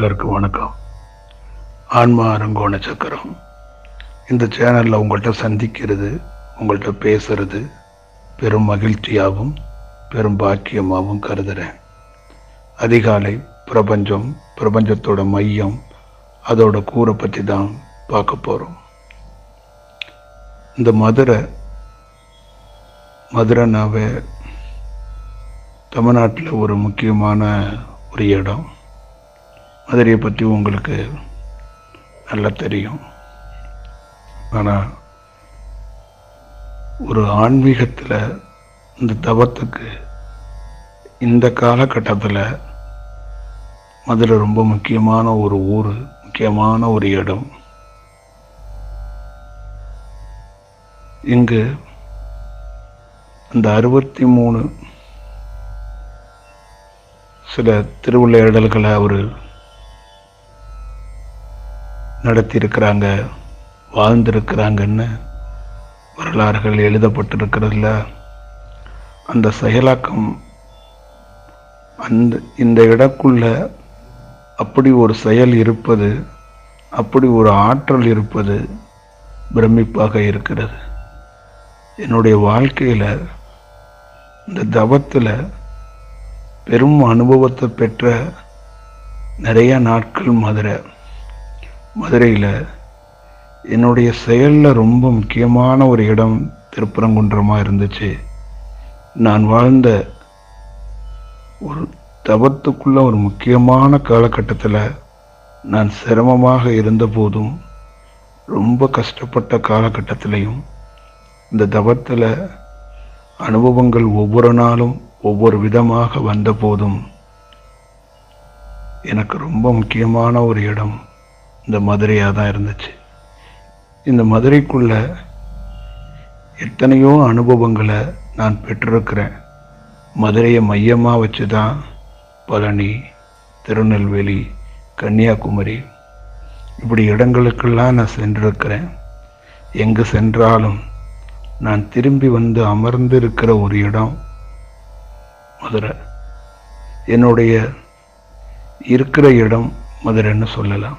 எல்லாருக்கும் வணக்கம். ஆன்மா அரங்கோண சக்கரம். இந்த சேனலில் உங்கள்கிட்ட சந்திக்கிறது உங்கள்கிட்ட பேசுறது பெரும் மகிழ்ச்சியாகவும் பெரும் பாக்கியமாகவும் கருதுகிறேன் அதிகாலை பிரபஞ்சம் பிரபஞ்சத்தோட மையம் அதோட கூரை பற்றி தான் பார்க்க போகிறோம் இந்த மதுரை மதுரைனாவே தமிழ்நாட்டில் ஒரு முக்கியமான ஒரு இடம். மதுரையை பற்றி உங்களுக்கு நல்லா தெரியும். ஆனால் ஒரு ஆன்மீகத்தில் இந்த தவத்துக்கு இந்த காலகட்டத்தில் மதுரை ரொம்ப முக்கியமான ஒரு ஊர் முக்கியமான ஒரு இடம். இங்கு அந்த அறுபத்தி மூணு சில திருவிளையாடல்களை அவர் நடத்தியிருக்கிறாங்க வாழ்ந்திருக்கிறாங்கன்னு வரலாறுகள் எழுதப்பட்டிருக்கிறதுல அந்த செயலாக்கம் அந்த இந்த இடக்குள்ள அப்படி ஒரு செயல் இருப்பது அப்படி ஒரு ஆற்றல் இருப்பது பிரமிப்பாக இருக்கிறது. என்னுடைய வாழ்க்கையில் இந்த தவத்தில் பெரும் அனுபவத்தை பெற்ற நிறைய நாட்கள் மதுரை. மதுரையில் என்னுடைய செயலில் ரொம்ப முக்கியமான ஒரு இடம் திருப்பரங்குன்றமாக இருந்துச்சு. நான் வாழ்ந்த ஒரு தவத்துக்குள்ள ஒரு முக்கியமான காலகட்டத்தில் நான் சிரமமாக இருந்தபோதும் ரொம்ப கஷ்டப்பட்ட காலகட்டத்திலையும் இந்த தவத்தில் அனுபவங்கள் ஒவ்வொரு நாளும் ஒவ்வொரு விதமாக வந்த போதும் எனக்கு ரொம்ப முக்கியமான ஒரு இடம் இந்த மதுரையாக தான் இருந்துச்சு. இந்த மதுரைக்குள்ள எத்தனையோ அனுபவங்களை நான் பெற்றிருக்கிறேன். மதுரையை மையமாக வச்சு தான் பழனி திருநெல்வேலி கன்னியாகுமரி இப்படி இடங்களுக்கெல்லாம் நான் சென்றிருக்கிறேன். எங்கு சென்றாலும் நான் திரும்பி வந்து அமர்ந்து இருக்கிற ஒரு இடம் மதுரை. என்னுடைய இருக்கிற இடம் மதுரைன்னு சொல்லலாம்.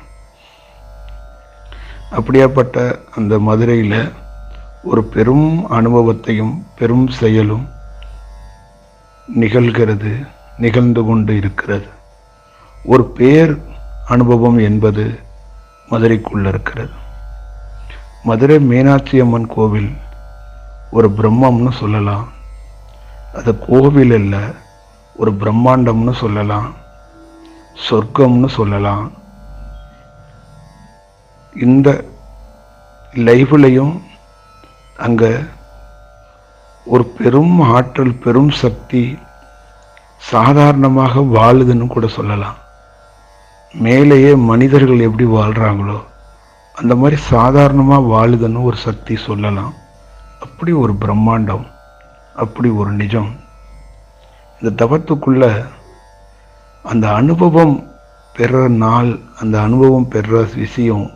அப்படியாப்பட்ட அந்த மதுரையில் ஒரு பெரும் அனுபவத்தையும் பெரும் செயலும் நிகழ்கிறது நிகழ்ந்து கொண்டு இருக்கிறது. ஒரு பேர் அனுபவம் என்பது மதுரைக்குள்ள இருக்கிறது. மதுரை மீனாட்சி அம்மன் கோவில் ஒரு பிரம்மம்னு சொல்லலாம். அது கோவில் இல்லை ஒரு பிரம்மாண்டம்னு சொல்லலாம். சொர்க்கம்னு சொல்லலாம். இந்த லைஃப்லையும் அங்கே ஒரு பெரும் ஆற்றல் பெரும் சக்தி சாதாரணமாக வாழுதுன்னு கூட சொல்லலாம். மேலேயே மனிதர்கள் எப்படி வாழ்கிறாங்களோ அந்த மாதிரி சாதாரணமாக வாழுதுன்னு ஒரு சக்தி சொல்லலாம். அப்படி ஒரு பிரம்மாண்டம் அப்படி ஒரு நிஜம். இந்த தவத்துக்குள்ள அந்த அனுபவம் பெற நாள் அந்த அனுபவம் பெற விஷயம்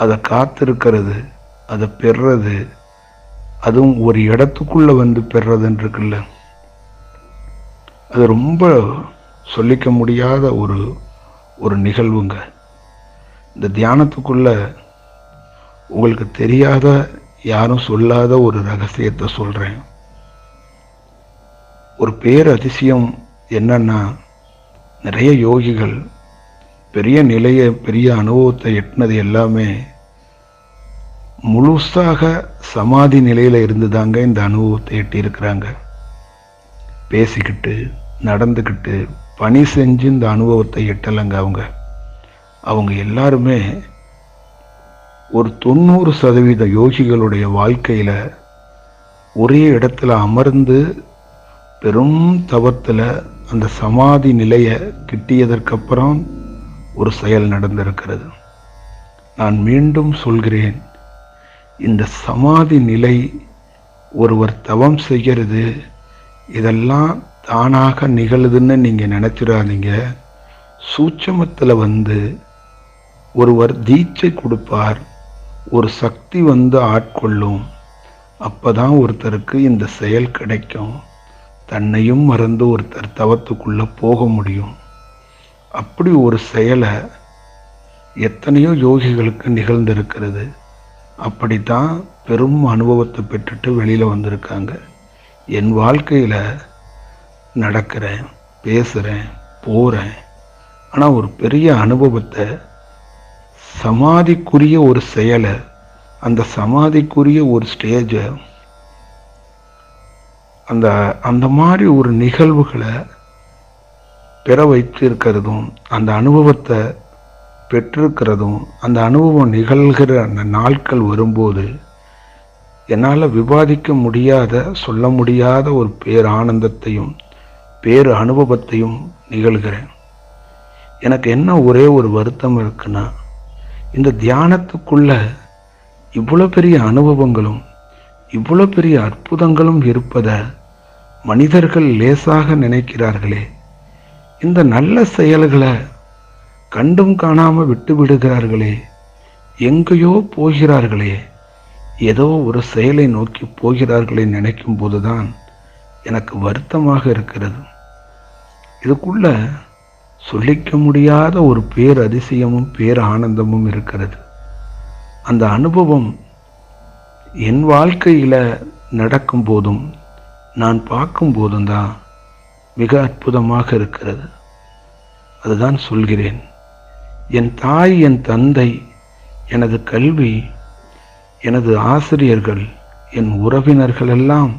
அதை காத்திருக்கிறது அதை பெறது அதுவும் ஒரு இடத்துக்குள்ளே வந்து பெறதுன்னு இருக்குல்ல அது ரொம்ப சொல்லிக்க முடியாத ஒரு ஒரு நிகழ்வுங்க. இந்த தியானத்துக்குள்ள உங்களுக்கு தெரியாத யாரும் சொல்லாத ஒரு ரகசியத்தை சொல்கிறேன் ஒரு பேர் அதிசயம் என்னன்னா நிறைய யோகிகள் பெரிய நிலையை பெரிய அனுபவத்தை எட்டினது எல்லாமே முழுசாக சமாதி நிலையில் இருந்து தாங்க இந்த அனுபவத்தை எட்டியிருக்கிறாங்க பேசிக்கிட்டு நடந்துக்கிட்டு பணி செஞ்சு இந்த அனுபவத்தை எட்டலைங்க அவங்க. அவங்க எல்லாருமே ஒரு தொண்ணூறு சதவீத யோகிகளுடைய வாழ்க்கையில் ஒரே இடத்துல அமர்ந்து பெரும் தவத்தில் அந்த சமாதி நிலையை கிட்டியதற்கப்புறம் ஒரு செயல் நடந்திருக்கிறது. நான் மீண்டும் சொல்கிறேன் இந்த சமாதி நிலை ஒருவர் தவம் செய்கிறது இதெல்லாம் தானாக நிகழுதுன்னு நீங்கள் நினச்சிடாதீங்க. சூட்சமத்தில் வந்து ஒருவர் தீட்சை கொடுப்பார் ஒரு சக்தி வந்து ஆட்கொள்ளும். அப்பதான் ஒருத்தருக்கு இந்த செயல் கிடைக்கும். தன்னையும் மறந்து ஒருத்தர் தவத்துக்குள்ளே போக முடியும். அப்படி ஒரு செயலை எத்தனையோ யோகிகளுக்கு நிகழ்ந்திருக்கிறது. அப்படித்தான் பெரும் அனுபவத்தை பெற்றுட்டு வெளியில் வந்திருக்காங்க. என் வாழ்க்கையில் நடக்கிறேன் பேசுகிறேன் போகிறேன் ஆனால் ஒரு பெரிய அனுபவத்தை சமாதிக்குரிய ஒரு செயலை அந்த சமாதிக்குரிய ஒரு ஸ்டேஜை அந்த அந்த மாதிரி ஒரு நிகழ்வுகளை பெற வைத்திருக்கிறதும் அந்த அனுபவத்தை பெற்றிருக்கிறதும் அந்த அனுபவம் நிகழ்கிற அந்த நாட்கள் வரும்போது என்னால் விவாதிக்க முடியாத சொல்ல முடியாத ஒரு பேர் ஆனந்தத்தையும் பேர் அனுபவத்தையும் நிகழ்கிறேன். எனக்கு என்ன ஒரே ஒரு வருத்தம் இருக்குன்னா இந்த தியானத்துக்குள்ள இவ்வளோ பெரிய அனுபவங்களும் இவ்வளோ பெரிய அற்புதங்களும் இருப்பதை மனிதர்கள் லேசாக நினைக்கிறார்களே இந்த நல்ல செயல்களை கண்டும் காணாம விட்டு விடுகிறார்களே. எங்கேயோ போகிறார்களே. ஏதோ ஒரு செயலை நோக்கி போகிறார்களே நினைக்கும் போதுதான் எனக்கு வருத்தமாக இருக்கிறது. இதுக்குள்ள சொல்லிக்க முடியாத ஒரு பேர் அதிசயமும் பேர் ஆனந்தமும் இருக்கிறது. அந்த அனுபவம் என் வாழ்க்கையில் நடக்கும் போதும் நான் பார்க்கும் போதும் தான் மிக அற்புதமாக இருக்கிறது. அதுதான் சொல்கிறேன். என் தாய் என் தந்தை எனது கல்வி எனது ஆசிரியர்கள் என் உறவினர்கள் எல்லாம்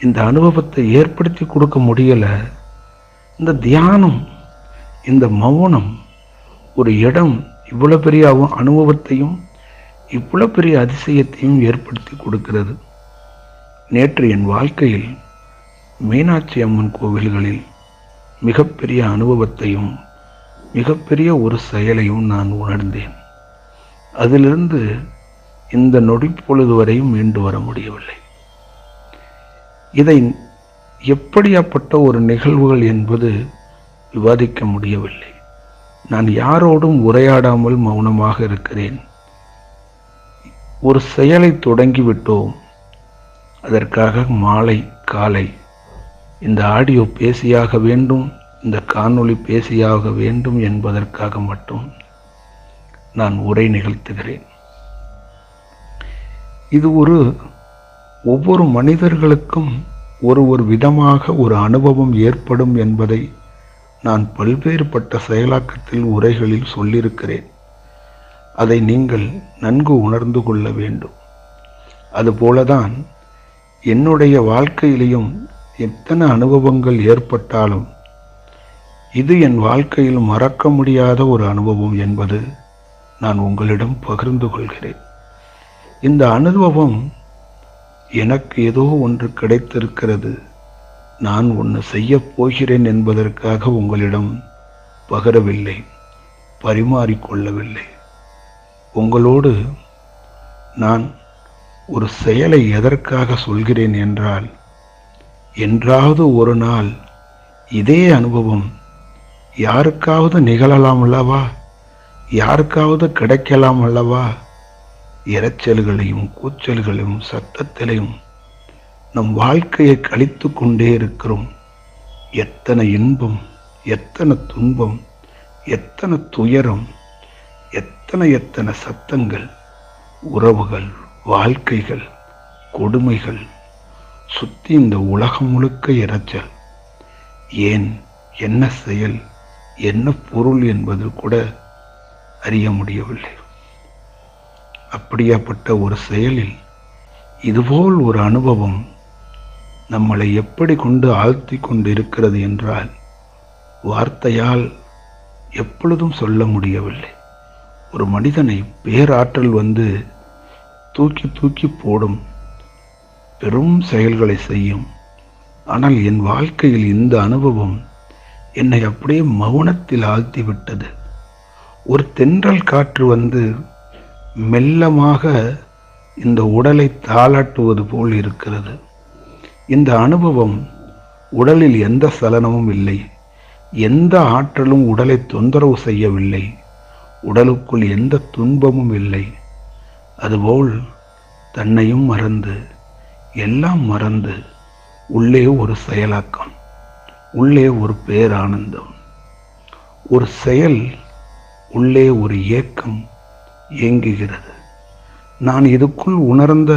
இந்த அனுபவத்தை ஏற்படுத்தி கொடுக்க முடியலை. இந்த தியானம் இந்த மௌனம் ஒரு இடம் இவ்வளோ பெரிய அனுபவத்தையும் இவ்வளோ பெரிய அதிசயத்தையும் ஏற்படுத்தி கொடுக்கிறது. நேற்று என் வாழ்க்கையில் மீனாட்சி அம்மன் கோவில்களில் மிகப்பெரிய அனுபவத்தையும் மிகப்பெரிய ஒரு செயலையும் நான் உணர்ந்தேன். அதிலிருந்து இந்த நொடி பொழுது வரையும் மீண்டு வர முடியவில்லை. இதை எப்படியாப்பட்ட ஒரு நிகழ்வுகள் என்பது விவாதிக்க முடியவில்லை. நான் யாரோடும் உரையாடாமல் மௌனமாக இருக்கிறேன். ஒரு செயலை தொடங்கிவிட்டோம். அதற்காக மாலை காலை இந்த ஆடியோ பேசியாக வேண்டும். இந்த காணொளி பேசியாக வேண்டும் என்பதற்காக மட்டும் நான் உரை நிகழ்த்துகிறேன். இது ஒரு ஒவ்வொரு மனிதர்களுக்கும் ஒரு ஒரு விதமாக ஒரு அனுபவம் ஏற்படும் என்பதை நான் பல்வேறுபட்ட செயலாக்கத்தில் உரைகளில் சொல்லியிருக்கிறேன். அதை நீங்கள் நன்கு உணர்ந்து கொள்ள வேண்டும். அதுபோலதான் என்னுடைய வாழ்க்கையிலையும் எத்தனை அனுபவங்கள் ஏற்பட்டாலும் இது என் வாழ்க்கையில் மறக்க முடியாத ஒரு அனுபவம் என்பது நான் உங்களிடம் பகிர்ந்து கொள்கிறேன். இந்த அனுபவம் எனக்கு ஏதோ ஒன்று கிடைத்திருக்கிறது. நான் ஒன்று செய்யப் போகிறேன் என்பதற்காக உங்களிடம் பகரவில்லை பரிமாறிக்கொள்ளவில்லை. உங்களோடு நான் ஒரு செயலை எதற்காக சொல்கிறேன் என்றால் என்றாவது ஒரு நாள் இதே அனுபவம் யாருக்காவது நிகழலாம் அல்லவா? யாருக்காவது கிடைக்கலாம் அல்லவா? இரைச்சல்களையும் கூச்சல்களையும் சத்தத்திலையும் நம் வாழ்க்கையை கழித்து கொண்டே இருக்கிறோம். எத்தனை இன்பம் எத்தனை துன்பம் எத்தனை துயரம் எத்தனை எத்தனை சத்தங்கள் உறவுகள் வாழ்க்கைகள் கொடுமைகள் சுற்றி இந்த உலகம் முழுக்க இறைச்சல் ஏன்? என்ன செயல்? என்ன பொருள் என்பது கூட அறிய முடியவில்லை. அப்படியாப்பட்ட ஒரு செயலில் இதுபோல் ஒரு அனுபவம் நம்மளை எப்படி கொண்டு ஆழ்த்தி கொண்டு இருக்கிறது என்றால் வார்த்தையால் எப்பொழுதும் சொல்ல முடியவில்லை. ஒரு மனிதனை பேராற்றல் வந்து தூக்கி தூக்கி போடும் பெரும் செயல்களை செய்யும். ஆனால் என் வாழ்க்கையில் இந்த அனுபவம் என்னை அப்படியே மௌனத்தில் ஆழ்த்தி விட்டது ஒரு தென்றல் காற்று வந்து மெல்லமாக இந்த உடலை தாளாட்டுவது போல் இருக்கிறது. இந்த அனுபவம் உடலில் எந்த சலனமும் இல்லை. எந்த ஆற்றலும் உடலை தொந்தரவு செய்யவில்லை. உடலுக்குள் எந்த துன்பமும் இல்லை. அதுபோல் தன்னையும் மறந்து எல்லாம் மறந்து உள்ளே ஒரு செயலாக்கம். உள்ளே ஒரு பேரானந்தம். ஒரு செயல் உள்ளே ஒரு ஏக்கம் இயங்குகிறது. நான் இதுக்குள் உணர்ந்த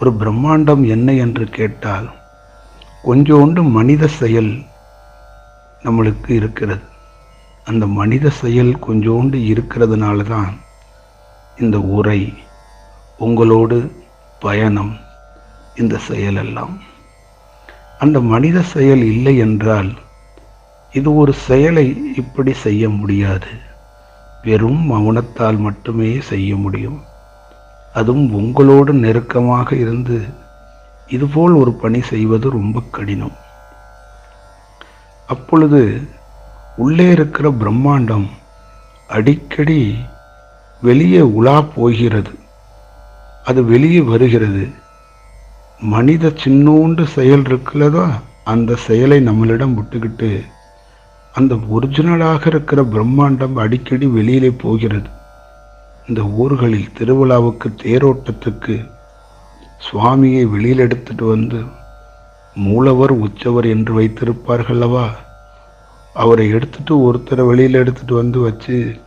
ஒரு பிரம்மாண்டம் என்ன என்று கேட்டால் கொஞ்சோண்டு மனித செயல் நம்மளுக்கு இருக்கிறது. அந்த மனித செயல் கொஞ்சோண்டு இருக்கிறதுனால தான் இந்த உரை உங்களோடு பயணம் இந்த செயலெல்லாம். அந்த மனித செயல் இல்லை என்றால் இது ஒரு செயலை இப்படி செய்ய முடியாது. வெறும் மௌனத்தால் மட்டுமே செய்ய முடியும். அதுவும் உங்களோடு நெருக்கமாக இருந்து இதுபோல் ஒரு பணி செய்வது ரொம்ப கடினம். அப்பொழுது உள்ளே இருக்கிற பிரம்மாண்டம் அடிக்கடி வெளியே உலா போகிறது. அது வெளியே வருகிறது. மனித சின்னோண்டு செயல் இருக்கிறதோ அந்த செயலை நம்மளிடம் விட்டுக்கிட்டு அந்த ஒரிஜினலாக இருக்கிற பிரம்மாண்டம் அடிக்கடி வெளியிலே போகிறது. இந்த ஊர்களில் திருவிழாவுக்கு தேரோட்டத்துக்கு சுவாமியை வெளியில் எடுத்துட்டு வந்து மூலவர் உச்சவர் என்று வைத்திருப்பார்களவா அவரை எடுத்துட்டு ஒருத்தரை வெளியில் எடுத்துட்டு வந்து வச்சு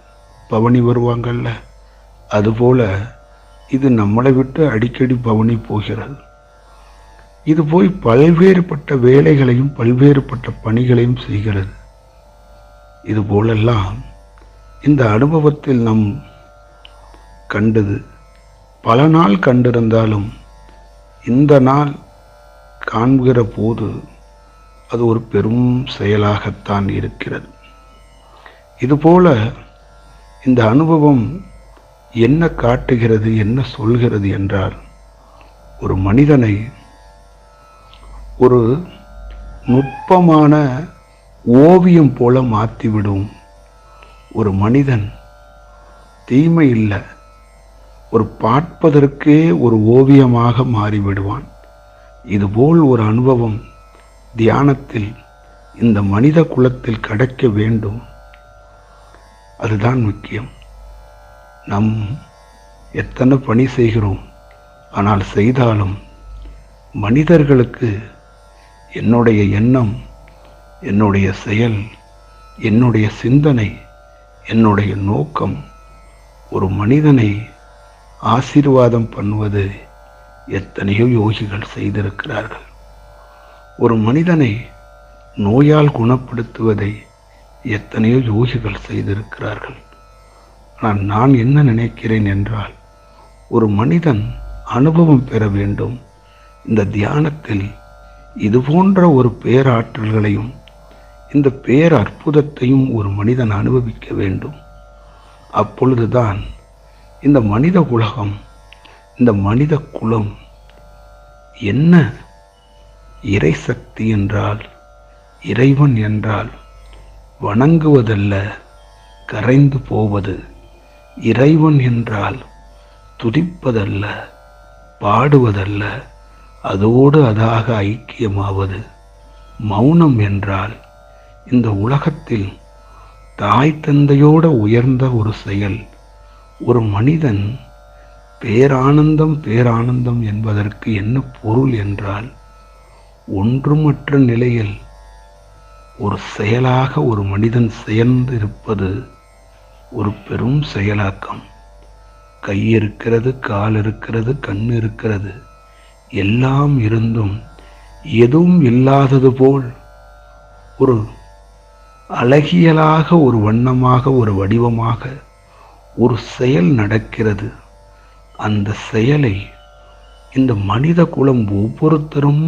பவனி வருவாங்கல்ல? அதுபோல இது நம்மளை விட்டு அடிக்கடி பவனி போகிறது. இது போய் பல்வேறுபட்ட வேலைகளையும் பல்வேறுபட்ட பணிகளையும் செய்கிறது. இது போலெல்லாம் இந்த அனுபவத்தில் நம் கண்டது பல நாள் கண்டிருந்தாலும் இந்த நாள் காண்கிற போது அது ஒரு பெரும் செயலாகத்தான் இருக்கிறது. இதுபோல இந்த அனுபவம் என்ன காட்டுகிறது என்ன சொல்கிறது என்றால் ஒரு மனிதனை ஒரு நுட்பமான ஓவியம் போல மாற்றிவிடும் ஒரு மனிதன். தீமை இல்லை. ஒரு பார்ப்பதற்கே ஒரு ஓவியமாக மாறிவிடுவான். இதுபோல் ஒரு அனுபவம் தியானத்தில் இந்த மனித குலத்தில் கிடைக்க வேண்டும். அதுதான் முக்கியம். நம் எத்தனை பணி செய்கிறோம் ஆனால் செய்தாலும் மனிதர்களுக்கு என்னுடைய எண்ணம் என்னுடைய செயல் என்னுடைய சிந்தனை என்னுடைய நோக்கம் ஒரு மனிதனை ஆசீர்வாதம் பண்ணுவது எத்தனையோ யோகிகள் செய்திருக்கிறார்கள். ஒரு மனிதனை நோயால் குணப்படுத்துவதை எத்தனையோ யோகிகள் செய்திருக்கிறார்கள். ஆனால் நான் என்ன நினைக்கிறேன் என்றால் ஒரு மனிதன் அனுபவம் பெற வேண்டும். இந்த தியானத்தில் இது போன்ற ஒரு பேராற்றல்களையும் இந்த பேர் அற்புதத்தையும் ஒரு மனிதன் அனுபவிக்க வேண்டும். அப்பொழுதுதான் இந்த மனித உலகம் இந்த மனித குலம் என்ன? இறை சக்தி என்றால் இறைவன் என்றால் வணங்குவதல்ல கரைந்து போவது. இறைவன் என்றால் துதிப்பதல்ல பாடுவதல்ல அதோடு அதாக ஐக்கியமாவது. மௌனம் என்றால் இந்த உலகத்தில் தாய் தந்தையோட உயர்ந்த ஒரு செயல் ஒரு மனிதன் பேரானந்தம் பேரானந்தம் என்பதற்கு என்ன பொருள் என்றால் ஒன்றுமற்ற நிலையில் ஒரு செயலாக ஒரு மனிதன் செயர்ந்து இருப்பது ஒரு பெரும் செயலாக்கம். கை இருக்கிறது கால் இருக்கிறது கண் இருக்கிறது. எல்லாம் இருந்தும் எதுவும் இல்லாதது போல் ஒரு அழகியலாக ஒரு வண்ணமாக ஒரு வடிவமாக ஒரு செயல் நடக்கிறது. அந்த செயலை இந்த மனித குலம் ஒவ்வொருத்தரும்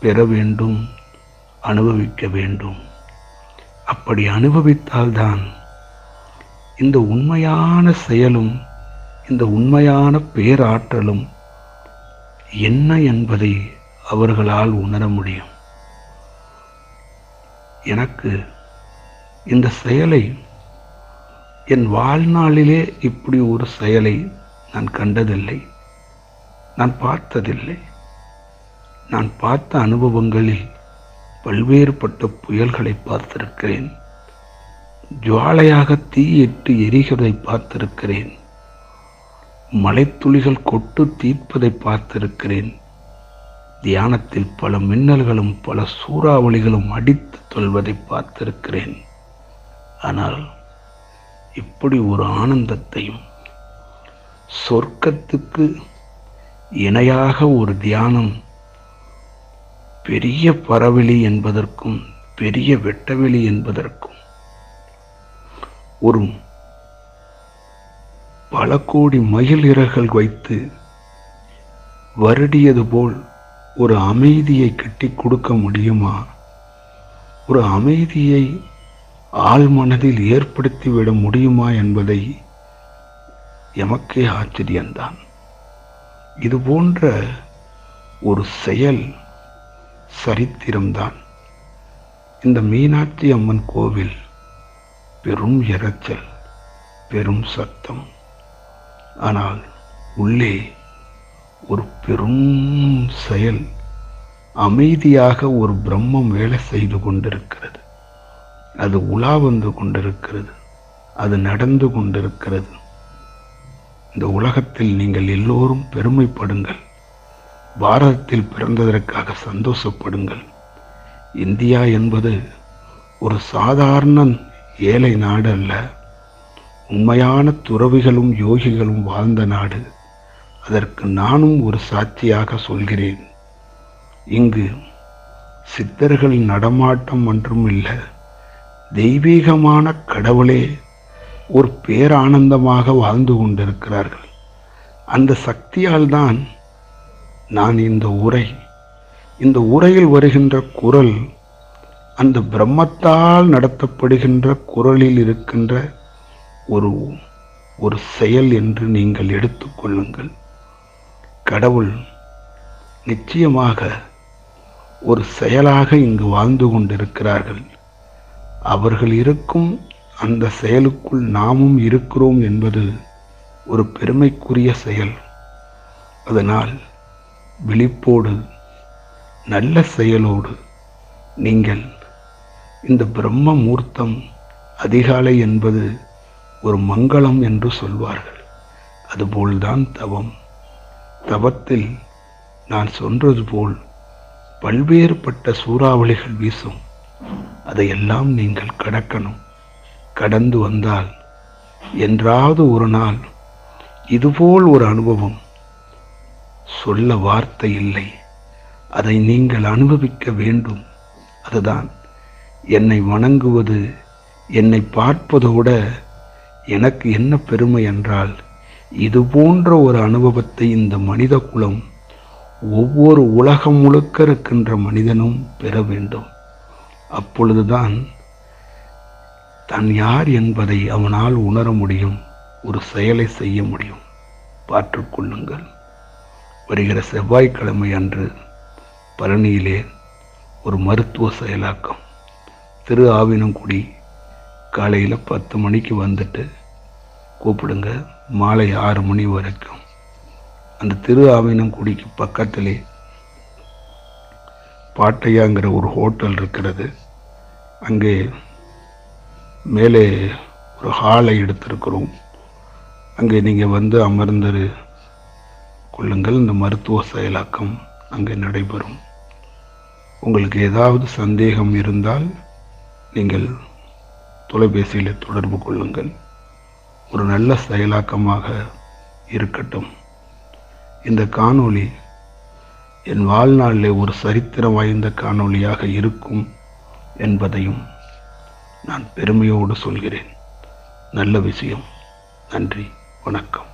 பெற வேண்டும் அனுபவிக்க வேண்டும். அப்படி அனுபவித்தால்தான் இந்த உண்மையான செயலும் இந்த உண்மையான பேராற்றலும் என்ன என்பதை அவர்களால் உணர முடியும். எனக்கு இந்த செயலை என் வாழ்நாளிலே இப்படி ஒரு செயலை நான் கண்டதில்லை. நான் பார்த்ததில்லை. நான் பார்த்த அனுபவங்களில் பல்வேறுபட்ட புயல்களை பார்த்திருக்கிறேன். ஜுவாலையாக தீயிட்டு எரிகிறதை பார்த்திருக்கிறேன். மலைத்துளிகள் கொட்டு தீர்ப்பதை பார்த்திருக்கிறேன். தியானத்தில் பல மின்னல்களும் பல சூறாவளிகளும் அடித்து தொல்வதை பார்த்திருக்கிறேன். ஆனால் இப்படி ஒரு ஆனந்தத்தையும் சொர்க்கத்துக்கு இணையாக ஒரு தியானம் பெரிய பறவெளி என்பதற்கும் பெரிய வெட்டவெளி என்பதற்கும் ஒரு பல கோடி மயில் இறகுகள் வைத்து வருடியது போல் ஒரு அமைதியை கட்டி கொடுக்க முடியுமா? ஒரு அமைதியை ஆள் மனதில் ஏற்படுத்திவிட முடியுமா என்பதை எமக்கே ஆச்சரியம்தான் இது போன்ற ஒரு செயல் சரித்திரம்தான். இந்த மீனாட்சி அம்மன் கோவில் பெரும் இறைச்சல் பெரும் சத்தம். ஆனால் உள்ளே ஒரு பெரும் செயல் அமைதியாக ஒரு பிரம்மம் வேலை செய்து கொண்டிருக்கிறது. அது உலா வந்து கொண்டிருக்கிறது. அது நடந்து கொண்டிருக்கிறது. இந்த உலகத்தில் நீங்கள் எல்லோரும் பெருமைப்படுங்கள். பாரதத்தில் பிறந்ததற்காக சந்தோஷப்படுங்கள். இந்தியா என்பது ஒரு சாதாரண ஏழை நாடு அல்ல உண்மையான துறவிகளும் யோகிகளும் வாழ்ந்த நாடு. அதற்கு நானும் ஒரு சாட்சியாக சொல்கிறேன். இங்கு சித்தர்கள் நடமாட்டம் ஒன்றும் இல்லை. தெய்வீகமான கடவுளே ஒரு பேரானந்தமாக வாழ்ந்து கொண்டிருக்கிறார்கள். அந்த சக்தியால் தான் நான் இந்த உரை இந்த உரையில் வருகின்ற குரல் அந்த பிரம்மத்தால் நடத்தப்படுகின்ற குரலில் இருக்கின்ற ஒரு ஒரு செயல் என்று நீங்கள் எடுத்துக்கொள்ளுங்கள் கடவுள் நிச்சயமாக ஒரு செயலாக இங்கு வாழ்ந்து கொண்டிருக்கிறார்கள். அவர்கள் இருக்கும் அந்த செயலுக்குள் நாமும் இருக்கிறோம் என்பது ஒரு பெருமைக்குரிய செயல். அதனால் விழிப்போடு நல்ல செயலோடு நீங்கள் இந்த பிரம்ம மூர்த்தம் அதிகாலை என்பது ஒரு மங்களம் என்று சொல்வார்கள். அதுபோல்தான் தவம். தவத்தில் நான் சொன்னது போல் பல்வேறுபட்ட சூறாவளிகள் வீசும். அதையெல்லாம் நீங்கள் கடக்கணும். கடந்து வந்தால் என்றாவது ஒரு நாள் இதுபோல் ஒரு அனுபவம். சொல்ல வார்த்தை இல்லை. அதை நீங்கள் அனுபவிக்க வேண்டும். அதுதான் என்னை வணங்குவது என்னை பார்ப்பதோட எனக்கு என்ன பெருமை என்றால் இது போன்ற ஒரு அனுபவத்தை இந்த மனித குலம் ஒவ்வொரு உலகம் முழுக்க இருக்கின்ற மனிதனும் பெற வேண்டும். அப்பொழுதுதான் தன் யார் என்பதை அவனால் உணர முடியும் ஒரு செயலை செய்ய முடியும். பார்த்துக்கொள்ளுங்கள் வருகிற செவ்வாய்க்கிழமை அன்று பழனியிலே ஒரு மருத்துவ செயலாக்கம். திரு ஆவினங்குடி காலையில் பத்து மணிக்கு வந்துட்டு கூப்பிடுங்க. மாலை ஆறு மணி வரைக்கும். அந்த திரு ஆவினங்குடிக்கு பக்கத்திலே பாட்டையாங்கிற ஒரு ஹோட்டல் இருக்கிறது. அங்கே மேலே ஒரு ஹாலை எடுத்திருக்கிறோம். அங்கே நீங்கள் வந்து அமர்ந்து கொள்ளுங்கள். இந்த மருத்துவ செயலாக்கம் அங்கே நடைபெறும். உங்களுக்கு ஏதாவது சந்தேகம் இருந்தால் நீங்கள் தொலைபேசியில் தொடர்பு கொள்ளுங்கள். ஒரு நல்ல செயலாக்கமாக இருக்கட்டும். இந்த காணொளி என் வாழ்நாளில் ஒரு சரித்திரம் வாய்ந்த காணொளியாக இருக்கும் என்பதையும் நான் பெருமையோடு சொல்கிறேன். நல்ல விஷயம். நன்றி. வணக்கம்.